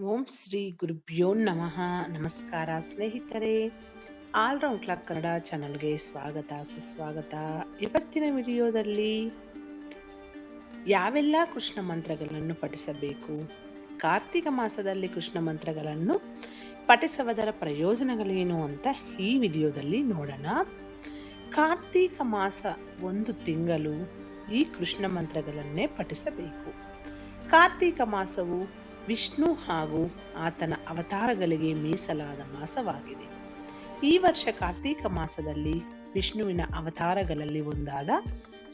ಓಂ ಶ್ರೀ ಗುರುಭ್ಯೋ ನಮಃ. ನಮಸ್ಕಾರ ಸ್ನೇಹಿತರೆ. ಆಲ್ರೌಂಡ್ ಕ್ಲಾಕ್ ಕನ್ನಡ ಚಾನಲ್ಗೆ ಸ್ವಾಗತ, ಸುಸ್ವಾಗತ. ಇವತ್ತಿನ ವಿಡಿಯೋದಲ್ಲಿ ಯಾವೆಲ್ಲ ಕೃಷ್ಣ ಮಂತ್ರಗಳನ್ನು ಪಠಿಸಬೇಕು? ಕಾರ್ತಿಕ ಮಾಸದಲ್ಲಿ ಕೃಷ್ಣ ಮಂತ್ರಗಳನ್ನು ಪಠಿಸುವುದರ ಪ್ರಯೋಜನಗಳೇನು ಅಂತ ಈ ವಿಡಿಯೋದಲ್ಲಿ ನೋಡೋಣ. ಕಾರ್ತೀಕ ಮಾಸ ಒಂದು ತಿಂಗಳು ಈ ಕೃಷ್ಣ ಮಂತ್ರಗಳನ್ನೇ ಪಠಿಸಬೇಕು. ಕಾರ್ತಿಕ ಮಾಸವು ವಿಷ್ಣು ಹಾಗೂ ಆತನ ಅವತಾರಗಳಿಗೆ ಮೀಸಲಾದ ಮಾಸವಾಗಿದೆ. ಈ ವರ್ಷ ಕಾರ್ತೀಕ ಮಾಸದಲ್ಲಿ ವಿಷ್ಣುವಿನ ಅವತಾರಗಳಲ್ಲಿ ಒಂದಾದ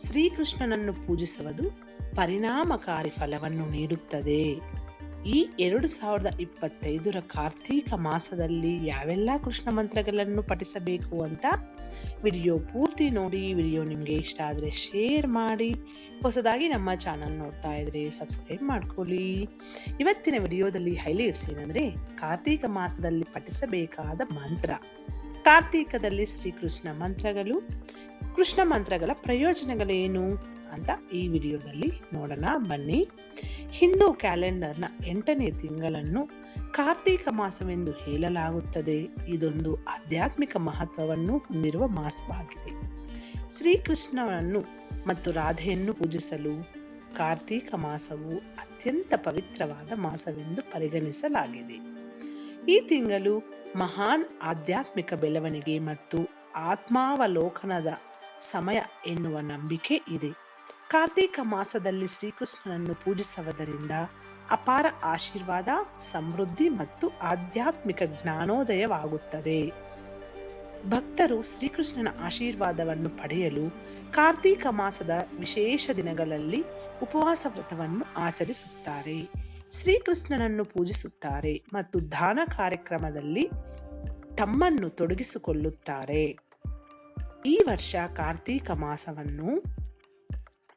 ಶ್ರೀಕೃಷ್ಣನನ್ನು ಪೂಜಿಸುವುದು ಪರಿಣಾಮಕಾರಿ ಫಲವನ್ನು ನೀಡುತ್ತದೆ. ಈ ಎರಡು ಸಾವಿರದ ಇಪ್ಪತ್ತೈದರ ಕಾರ್ತೀಕ ಮಾಸದಲ್ಲಿ ಯಾವೆಲ್ಲ ಕೃಷ್ಣ ಮಂತ್ರಗಳನ್ನು ಪಠಿಸಬೇಕು ಅಂತ ವಿಡಿಯೋ ಪೂರ್ತಿ ನೋಡಿ, ವಿಡಿಯೋ ನಿಮಗೆ ಇಷ್ಟ ಆದರೆ ಶೇರ್ ಮಾಡಿ, ಹೊಸದಾಗಿ ನಮ್ಮ ಚಾನಲ್ ನೋಡ್ತಾ ಇದ್ರೆ ಸಬ್ಸ್ಕ್ರೈಬ್ ಮಾಡ್ಕೊಳ್ಳಿ. ಇವತ್ತಿನ ವಿಡಿಯೋದಲ್ಲಿ ಹೈಲೈಟ್ಸ್ ಏನಂದ್ರೆ ಕಾರ್ತೀಕ ಮಾಸದಲ್ಲಿ ಪಠಿಸಬೇಕಾದ ಮಂತ್ರ. ಕಾರ್ತೀಕದಲ್ಲಿ ಶ್ರೀಕೃಷ್ಣ ಮಂತ್ರಗಳು ಕೃಷ್ಣ ಮಂತ್ರಗಳ ಪ್ರಯೋಜನಗಳೇನು ಅಂತ ಈ ವಿಡಿಯೋದಲ್ಲಿ ನೋಡೋಣ, ಬನ್ನಿ. ಹಿಂದೂ ಕ್ಯಾಲೆಂಡರ್ನ ಎಂಟನೇ ತಿಂಗಳನ್ನು ಕಾರ್ತೀಕ ಮಾಸವೆಂದು ಹೇಳಲಾಗುತ್ತದೆ. ಇದೊಂದು ಆಧ್ಯಾತ್ಮಿಕ ಮಹತ್ವವನ್ನು ಹೊಂದಿರುವ ಮಾಸವಾಗಿದೆ. ಶ್ರೀಕೃಷ್ಣನನ್ನು ಮತ್ತು ರಾಧೆಯನ್ನು ಪೂಜಿಸಲು ಕಾರ್ತೀಕ ಮಾಸವು ಅತ್ಯಂತ ಪವಿತ್ರವಾದ ಮಾಸವೆಂದು ಪರಿಗಣಿಸಲಾಗಿದೆ. ಈ ತಿಂಗಳು ಮಹಾನ್ ಆಧ್ಯಾತ್ಮಿಕ ಬೆಳವಣಿಗೆ ಮತ್ತು ಆತ್ಮಾವಲೋಕನದ ಸಮಯ ಎನ್ನುವ ನಂಬಿಕೆ ಇದೆ. ಕಾರ್ತೀಕ ಮಾಸದಲ್ಲಿ ಶ್ರೀಕೃಷ್ಣನನ್ನು ಪೂಜಿಸುವುದರಿಂದ ಅಪಾರ ಆಶೀರ್ವಾದ, ಸಮೃದ್ಧಿ ಮತ್ತು ಆಧ್ಯಾತ್ಮಿಕ ಜ್ಞಾನೋದಯವಾಗುತ್ತದೆ. ಭಕ್ತರು ಶ್ರೀಕೃಷ್ಣನ ಆಶೀರ್ವಾದವನ್ನು ಪಡೆಯಲು ಕಾರ್ತೀಕ ಮಾಸದ ವಿಶೇಷ ದಿನಗಳಲ್ಲಿ ಉಪವಾಸ ವ್ರತವನ್ನು ಆಚರಿಸುತ್ತಾರೆ. ಶ್ರೀಕೃಷ್ಣನನ್ನು ಪೂಜಿಸುತ್ತಾರೆ ಮತ್ತು ದಾನ ಕಾರ್ಯಕ್ರಮದಲ್ಲಿ ತಮ್ಮನ್ನು ತೊಡಗಿಸಿಕೊಳ್ಳುತ್ತಾರೆ. ಈ ವರ್ಷ ಕಾರ್ತೀಕ ಮಾಸವನ್ನು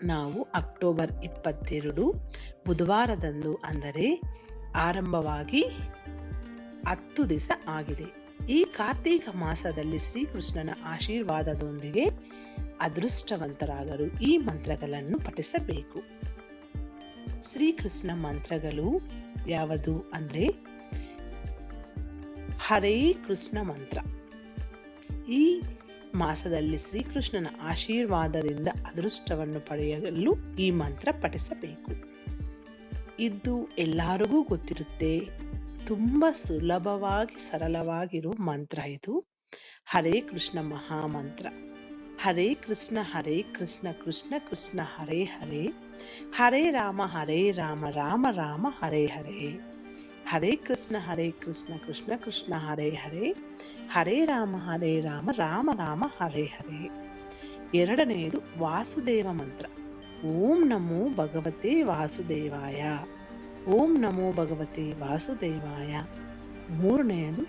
ನಾವು ಅಕ್ಟೋಬರ್ ಇಪ್ಪತ್ತೆರಡು, ಬುಧವಾರದಂದು ಅಂದರೆ ಆರಂಭವಾಗಿ ಹತ್ತು ದಿವಸ ಆಗಿದೆ. ಈ ಕಾರ್ತೀಕ ಮಾಸದಲ್ಲಿ ಶ್ರೀಕೃಷ್ಣನ ಆಶೀರ್ವಾದದೊಂದಿಗೆ ಅದೃಷ್ಟವಂತರಾಗಲು ಈ ಮಂತ್ರಗಳನ್ನು ಪಠಿಸಬೇಕು. ಶ್ರೀಕೃಷ್ಣ ಮಂತ್ರಗಳು ಯಾವುದು ಅಂದರೆ, ಹರೇ ಕೃಷ್ಣ ಮಂತ್ರ. ಈ ಮಾಸದಲ್ಲಿ ಶ್ರೀಕೃಷ್ಣನ ಆಶೀರ್ವಾದದಿಂದ ಅದೃಷ್ಟವನ್ನು ಪಡೆಯಲು ಈ ಮಂತ್ರ ಪಠಿಸಬೇಕು. ಇದು ಎಲ್ಲರಿಗೂ ಗೊತ್ತಿರುತ್ತೆ. ತುಂಬ ಸುಲಭವಾಗಿ ಸರಳವಾಗಿರುವ ಮಂತ್ರ ಇದು. ಹರೇ ಕೃಷ್ಣ ಮಹಾಮಂತ್ರ. ಹರೇ ಕೃಷ್ಣ ಹರೇ ಕೃಷ್ಣ ಕೃಷ್ಣ ಕೃಷ್ಣ, ಹರೇ ಹರೇ. ಹರೇ ರಾಮ ಹರೇ ರಾಮ ರಾಮ ರಾಮ, ಹರೇ ಹರೇ. ಹರೇ ಕೃಷ್ಣ ಹರೇ ಕೃಷ್ಣ ಕೃಷ್ಣ ಕೃಷ್ಣ, ಹರೇ ಹರೇ. ಹರೇ ರಾಮ ಹರೇ ರಾಮ ರಾಮ ರಾಮ, ಹರೇ ಹರೇ. ಎರಡನೆಯದು ವಾಸುದೇವ ಮಂತ್ರ. ಓಂ ನಮೋ ಭಗವತೆ ವಾಸುದೇವಾಯ. ಓಂ ನಮೋ ಭಗವತೆ ವಾಸುದೇವಾಯ. ಮೂರನೆಯದು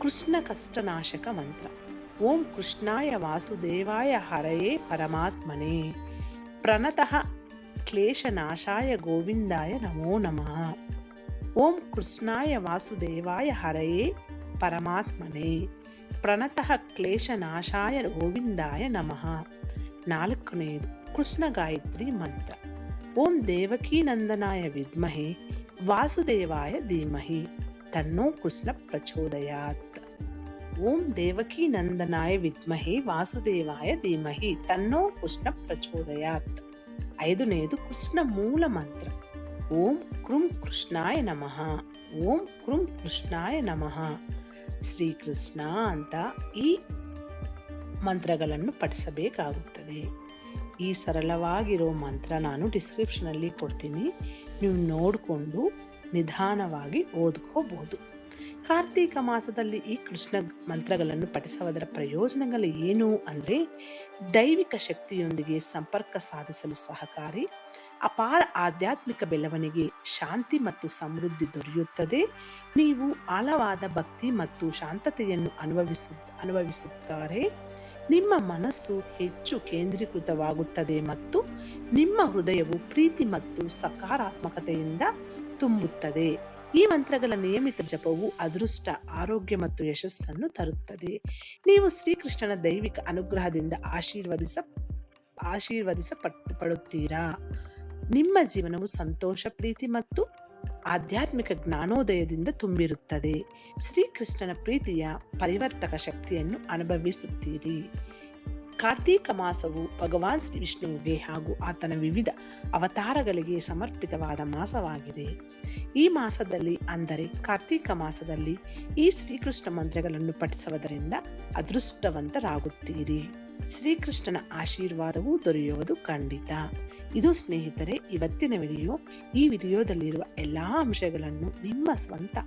ಕೃಷ್ಣ ಕಷ್ಟನಾಶಕ ಮಂತ್ರ. ಓಂ ಕೃಷ್ಣಾಯ ವಾಸುದೇವಾಯ ಹರಯೇ ಪರಮಾತ್ಮನೇ. ಪ್ರಣತಃ ಕ್ಲೇಶನಾಶಾಯ ಗೋವಿಂದಾಯ ನಮೋ ನಮಃ. ಓಂ ಕೃಷ್ಣಾಯ ವಾಸುದೇವಾಯ ಹರಯೇ ಪರಮಾತ್ಮನೇ. ಪ್ರಣತಃ ಕ್ಲೇಶನಾಶಾಯ ಗೋವಿಂದಾಯ ನಮಃ. ನಾಲ್ಕನೆಯದು ಕೃಷ್ಣ ಗಾಯತ್ರಿ ಮಂತ್ರ. ಓಂ ದೇವಕೀನಂದನಾಯ ವಿದ್ಮಹಿ, ವಾಸುದೇವಾಯ ಧೀಮಹಿ. ತನ್ನೋ ಕೃಷ್ಣ ಪ್ರಚೋದಯಾತ್. ಓಂ ದೇವಕೀನಂದನಾಯ ವಿದ್ಮಹೆ, ವಾಸುದೇವಾಯ ಧೀಮಹಿ, ತನ್ನೋ ಕೃಷ್ಣ ಪ್ರಚೋದಯಾತ್. ಐದನೆಯದು ಕೃಷ್ಣ ಮೂಲ ಮಂತ್ರ. ಓಂ ಕೃಂ ಕೃಷ್ಣಾಯ ನಮಃ. ಓಂ ಕೃಂ ಕೃಷ್ಣಾಯ ನಮಃ. ಶ್ರೀಕೃಷ್ಣ ಅಂತ ಈ ಮಂತ್ರಗಳನ್ನು ಪಠಿಸಬೇಕಾಗುತ್ತದೆ. ಈ ಸರಳವಾಗಿರೋ ಮಂತ್ರ ನಾನು ಡಿಸ್ಕ್ರಿಪ್ಷನಲ್ಲಿ ಕೊಡ್ತೀನಿ. ನೀವು ನೋಡಿಕೊಂಡು ನಿಧಾನವಾಗಿ ಓದ್ಕೋಬಹುದು. ಕಾರ್ತೀಕ ಮಾಸದಲ್ಲಿ ಈ ಕೃಷ್ಣ ಮಂತ್ರಗಳನ್ನು ಪಠಿಸುವುದರ ಪ್ರಯೋಜನಗಳು ಏನು ಅಂದರೆ ದೈವಿಕ ಶಕ್ತಿಯೊಂದಿಗೆ ಸಂಪರ್ಕ ಸಾಧಿಸಲು ಸಹಕಾರಿ ಅಪಾರ ಆಧ್ಯಾತ್ಮಿಕ ಬೆಳವಣಿಗೆ, ಶಾಂತಿ ಮತ್ತು ಸಮೃದ್ಧಿ ದೊರೆಯುತ್ತದೆ. ನೀವು ಆಳವಾದ ಭಕ್ತಿ ಮತ್ತು ಶಾಂತತೆಯನ್ನು ಅನುಭವಿಸು ಅನುಭವಿಸುತ್ತಾರೆ. ನಿಮ್ಮ ಮನಸ್ಸು ಹೆಚ್ಚು ಕೇಂದ್ರೀಕೃತವಾಗುತ್ತದೆ ಮತ್ತು ನಿಮ್ಮ ಹೃದಯವು ಪ್ರೀತಿ ಮತ್ತು ಸಕಾರಾತ್ಮಕತೆಯಿಂದ ತುಂಬುತ್ತದೆ. ಈ ಮಂತ್ರಗಳ ನಿಯಮಿತ ಜಪವು ಅದೃಷ್ಟ, ಆರೋಗ್ಯ ಮತ್ತು ಯಶಸ್ಸನ್ನು ತರುತ್ತದೆ. ನೀವು ಶ್ರೀಕೃಷ್ಣನ ದೈವಿಕ ಅನುಗ್ರಹದಿಂದ ಆಶೀರ್ವದಿಸ ಆಶೀರ್ವದಿಸಪಟ್ಟು ಪಡುತ್ತೀರಾ? ನಿಮ್ಮ ಜೀವನವು ಸಂತೋಷ, ಪ್ರೀತಿ ಮತ್ತು ಆಧ್ಯಾತ್ಮಿಕ ಜ್ಞಾನೋದಯದಿಂದ ತುಂಬಿರುತ್ತದೆ. ಶ್ರೀಕೃಷ್ಣನ ಪ್ರೀತಿಯ ಪರಿವರ್ತಕ ಶಕ್ತಿಯನ್ನು ಅನುಭವಿಸುತ್ತೀರಿ. ಕಾರ್ತೀಕ ಮಾಸವು ಭಗವಾನ್ ಶ್ರೀ ವಿಷ್ಣುವಿಗೆ ಹಾಗೂ ಆತನ ವಿವಿಧ ಅವತಾರಗಳಿಗೆ ಸಮರ್ಪಿತವಾದ ಮಾಸವಾಗಿದೆ. ಈ ಮಾಸದಲ್ಲಿ ಅಂದರೆ ಕಾರ್ತೀಕ ಮಾಸದಲ್ಲಿ ಈ ಶ್ರೀಕೃಷ್ಣ ಮಂತ್ರಗಳನ್ನು ಪಠಿಸುವುದರಿಂದ ಅದೃಷ್ಟವಂತರಾಗುತ್ತೀರಿ. ಶ್ರೀಕೃಷ್ಣನ ಆಶೀರ್ವಾದವೂ ದೊರೆಯುವುದು ಖಂಡಿತ. ಇದು ಸ್ನೇಹಿತರೆ, ಇವತ್ತಿನ ವಿಡಿಯೋ ಈ ವಿಡಿಯೋದಲ್ಲಿರುವ ಎಲ್ಲ ಅಂಶಗಳನ್ನು ನಿಮ್ಮ ಸ್ವಂತ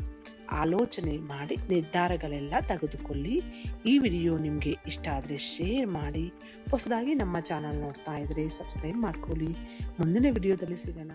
ಆಲೋಚನೆ ಮಾಡಿ ನಿರ್ಧಾರಗಳೆಲ್ಲ ತೆಗೆದುಕೊಳ್ಳಿ. ಈ ವಿಡಿಯೋ ನಿಮಗೆ ಇಷ್ಟ ಆದರೆ ಶೇರ್ ಮಾಡಿ. ಹೊಸದಾಗಿ ನಮ್ಮ ಚಾನಲ್ ನೋಡ್ತಾ ಇದ್ರೆ ಸಬ್ಸ್ಕ್ರೈಬ್ ಮಾಡ್ಕೊಳ್ಳಿ. ಮುಂದಿನ ವಿಡಿಯೋದಲ್ಲಿ ಸಿಗೋಣ.